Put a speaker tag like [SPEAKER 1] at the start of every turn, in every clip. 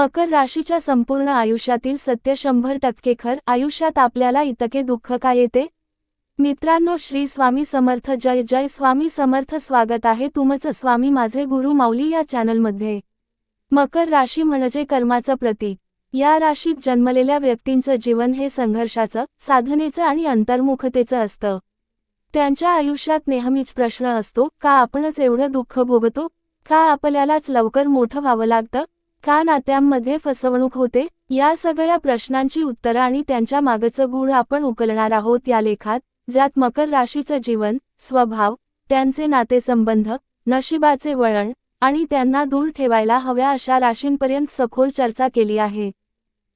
[SPEAKER 1] मकर राशीच्या संपूर्ण आयुष्यातील सत्य शंभर टक्के खर आयुष्यात आपल्याला इतके दुःख का येते? मित्रांनो श्री स्वामी समर्थ जय जय स्वामी समर्थ स्वागत आहे तुमचं स्वामी माझे गुरु माऊली या चॅनलमध्ये. मकर राशी म्हणजे कर्माचं प्रतीक. या राशीत जन्मलेल्या व्यक्तींचं जीवन हे संघर्षाचं साधनेचं आणि अंतर्मुखतेचं असतं. त्यांच्या आयुष्यात नेहमीच प्रश्न असतो का आपणच एवढं दुःख भोगतो? का आपल्यालाच लवकर मोठं व्हावं लागतं? का नात्यांमध्ये फसवणूक होते? या सगळ्या प्रश्नांची उत्तरं आणि त्यांच्या मागचं गुण आपण उकलणार आहोत या लेखात ज्यात मकर राशीचं जीवन स्वभाव त्यांचे नातेसंबंध नशिबाचे वळण आणि त्यांना दूर ठेवायला हव्या अशा राशींपर्यंत सखोल चर्चा केली आहे.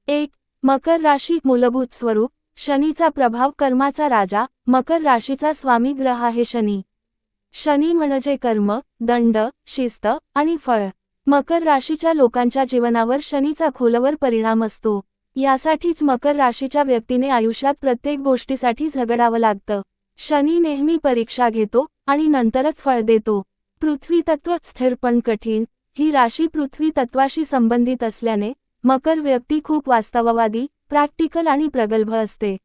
[SPEAKER 1] एक मकर राशी मूलभूत स्वरूप शनीचा प्रभाव कर्माचा राजा मकर राशीचा स्वामी ग्रह आहे शनी. शनी म्हणजे कर्म दंड शिस्त आणि फळ. मकर राशीच्या लोकांच्या जीवनावर शनीचा खोलवर परिणाम असतो. यासाठीच मकर राशीच्या व्यक्तीने आयुष्यात प्रत्येक गोष्टीसाठी झगडावं लागतं. शनी नेहमी परीक्षा घेतो आणि नंतरच फळ देतो. पृथ्वी तत्व स्थिर पण कठीण. ही राशी पृथ्वी तत्वाशी संबंधित असल्याने मकर व्यक्ती खूप वास्तववादी प्रॅक्टिकल आणि प्रगल्भ असते.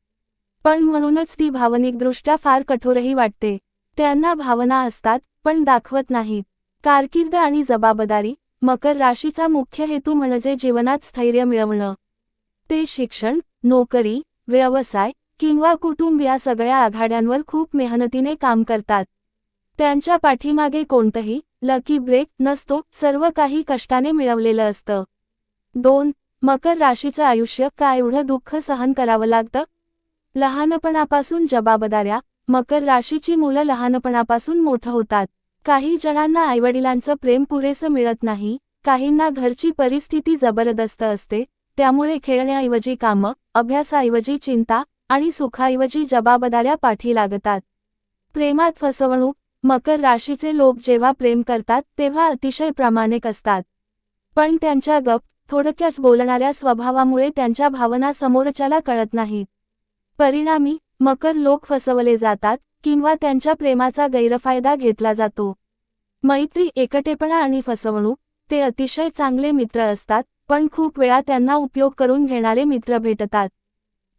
[SPEAKER 1] पण म्हणूनच ती भावनिकदृष्ट्या फार कठोरही वाटते. त्यांना भावना असतात पण दाखवत नाहीत. कारकीर्द आणि जबाबदारी मकर राशीचा मुख्य हेतू म्हणजे जीवनात स्थैर्य मिळवणं. ते शिक्षण नोकरी व्यवसाय किंवा कुटुंब या सगळ्या आघाड्यांवर खूप मेहनतीने काम करतात. त्यांच्या पाठीमागे कोणतंही लकी ब्रेक नसतो सर्व काही कष्टाने मिळवलेलं असतं. दोन मकर राशीचं आयुष्य का एवढं दुःख सहन करावं लागतं? लहानपणापासून जबाबदाऱ्या मकर राशीची मुलं लहानपणापासून मोठं होतात. काही जणांना आईवडिलांचं प्रेम पुरेसं मिळत नाही काहींना घरची परिस्थिती जबरदस्त असते त्यामुळे खेळण्याऐवजी कामं अभ्यासाऐवजी चिंता आणि सुखाऐवजी जबाबदाऱ्या पाठी लागतात. प्रेमात फसवणूक मकर राशीचे लोक जेव्हा प्रेम करतात तेव्हा अतिशय प्रामाणिक असतात. पण त्यांच्या गप थोडक्याच बोलणाऱ्या स्वभावामुळे त्यांच्या भावना समोरच्याला कळत नाहीत. परिणामी मकर लोक फसवले जातात किंवा त्यांच्या प्रेमाचा गैरफायदा घेतला जातो. मैत्री एकटेपणा आणि फसवणूक ते अतिशय चांगले मित्र असतात पण खूप वेळा त्यांना उपयोग करून घेणारे मित्र भेटतात.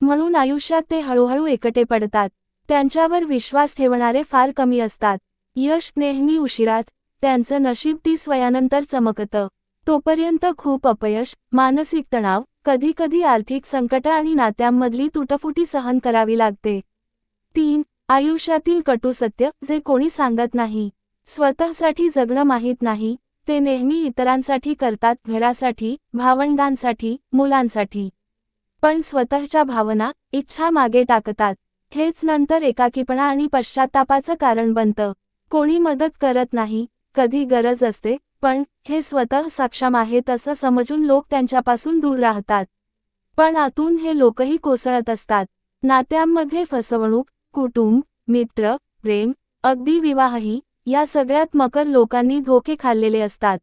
[SPEAKER 1] म्हणून आयुष्यात ते हळूहळू एकटे पडतात. त्यांच्यावर विश्वास ठेवणारे फार कमी असतात. यश नेहमी उशिरात त्यांचं नशीब तीस वयानंतर चमकतं. तोपर्यंत खूप अपयश मानसिक तणाव कधीकधी आर्थिक संकट आणि नात्यांमधली तुटफुटी सहन करावी लागते. तीन आयुष्यातील कटू सत्य जे कोणी सांगत नाही स्वतःसाठी जगणं माहीत नाही ते नेहमी इतरांसाठी करतात घरासाठी भावंडांसाठी मुलांसाठी. पण स्वतःच्या भावना इच्छा मागे टाकतात. हेच नंतर एकाकीपणा आणि पश्चातापाचं कारण बनतं. कोणी मदत करत नाही कधी गरज असते पण हे स्वतः सक्षम आहेत असं समजून लोक त्यांच्यापासून दूर राहतात. पण आतून हे लोकही कोसळत असतात. नात्यांमध्ये फसवणूक कुटुंब मित्र प्रेम अगदी विवाहही या सगळ्यात मकर लोकांनी धोके खाल्लेले असतात.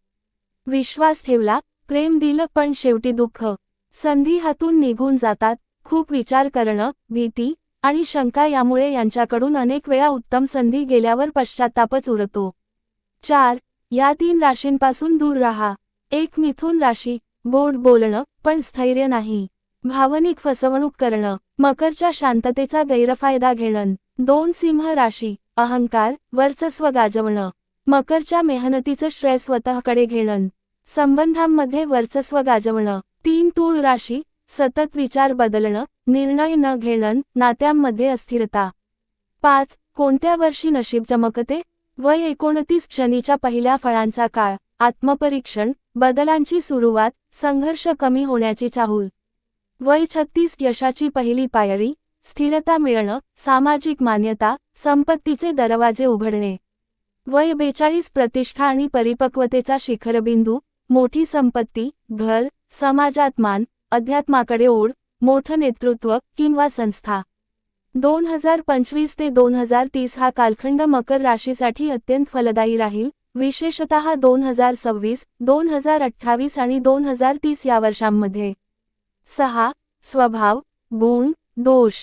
[SPEAKER 1] विश्वास ठेवला प्रेम दिलं पण शेवटी दुःख. संधी हातून निघून जातात खूप विचार करणं भीती आणि शंका यामुळे यांच्याकडून अनेक वेळा उत्तम संधी गेल्यावर पश्चातापच उरतो. चार या तीन राशींपासून दूर राहा. एक मिथून राशी गोड बोलणं पण स्थैर्य नाही. भावनिक फसवणूक करणं. मकरच्या शांततेचा गैरफायदा घेणं दोन सिंह राशी अहंकार वर्चस्व गाजवणं. मकरच्या मेहनतीचं श्रेय स्वतःकडे घेणं संबंधांमध्ये वर्चस्व गाजवणं. तीन तूळ राशी सतत विचार बदलणं. निर्णय न घेणं नात्यांमध्ये अस्थिरता. पाच कोणत्या वर्षी नशीब चमकते? वय एकोणतीस शनीच्या पहिल्या फळांचा काळ. आत्मपरीक्षण बदलांची सुरुवात संघर्ष कमी होण्याची चाहूल. वय छत्तीस यशाची पहिली पायरी स्थिरता मिळणं सामाजिक मान्यता संपत्तीचे दरवाजे उघडणे. वय बेचाळीस प्रतिष्ठा आणि परिपक्वतेचा शिखरबिंदू मोठी संपत्ती घर समाजात मान अध्यात्माकडे ओढ मोठं नेतृत्व किंवा संस्था. दोन हजार पंचवीस ते दोन हजार तीस हा कालखंड मकर राशीसाठी अत्यंत फलदायी राहील. विशेषतः दोन हजार सव्वीस दोन हजार अठ्ठावीस आणि दोन हजार तीस या वर्षांमध्ये. सहा स्वभाव गुण दोष.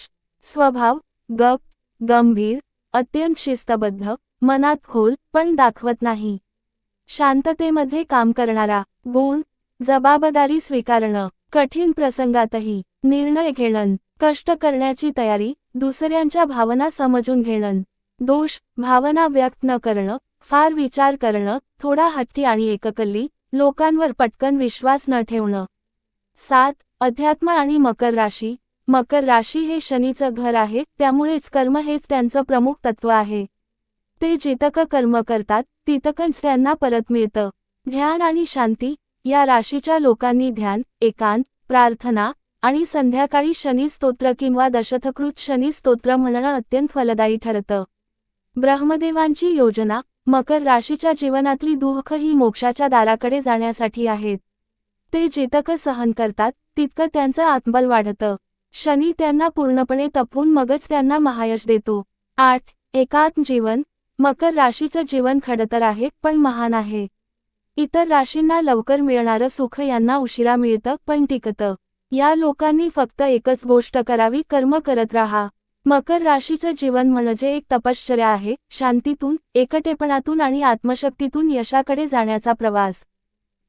[SPEAKER 1] स्वभाव गप गंभीर अत्यंत शिस्तबद्ध मनात खोल पण दाखवत नाही. शांततेमध्ये काम करणारा गुण जबाबदारी स्वीकारणं कठीण प्रसंगातही निर्णय घेणं कष्ट करण्याची तयारी दुसऱ्यांच्या भावना समजून घेणं. दोष भावना व्यक्त न करणं फार विचार करणं थोडा हट्टी आणि एककल्ली लोकांवर पटकन विश्वास न ठेवणं. सात अध्यात्म आणि मकर राशी. मकर राशी हे शनीचं घर आहे त्यामुळेच कर्म हेच त्यांचं प्रमुख तत्व आहे. ते जितकं कर्म करतात तितकंच त्यांना परत मिळतं. ध्यान आणि शांती या राशीच्या लोकांनी ध्यान एकांत प्रार्थना आणि संध्याकाळी शनी स्तोत्र किंवा दशथकृत शनी स्तोत्र म्हणणं अत्यंत फलदायी ठरतं. ब्रह्मदेवांची योजना मकर राशीच्या जीवनातली दुःख ही मोक्षाच्या दाराकडे जाण्यासाठी आहेत. ते जितकं सहन करतात तितकं त्यांचं आत्मबल वाढतं. शनी त्यांना पूर्णपणे तपवून मगच त्यांना महायश देतो. आठ एकात्म जीवन मकर राशीचं जीवन खडतर आहे पण महान आहे. इतर राशींना लवकर मिळणारं सुख यांना उशिरा मिळतं पण टिकतं. या लोकांनी फक्त एकच गोष्ट करावी कर्म करत राहा. मकर राशीचं जीवन म्हणजे एक तपश्चर्या आहे शांतीतून एकटेपणातून आणि आत्मशक्तीतून यशाकडे जाण्याचा प्रवास.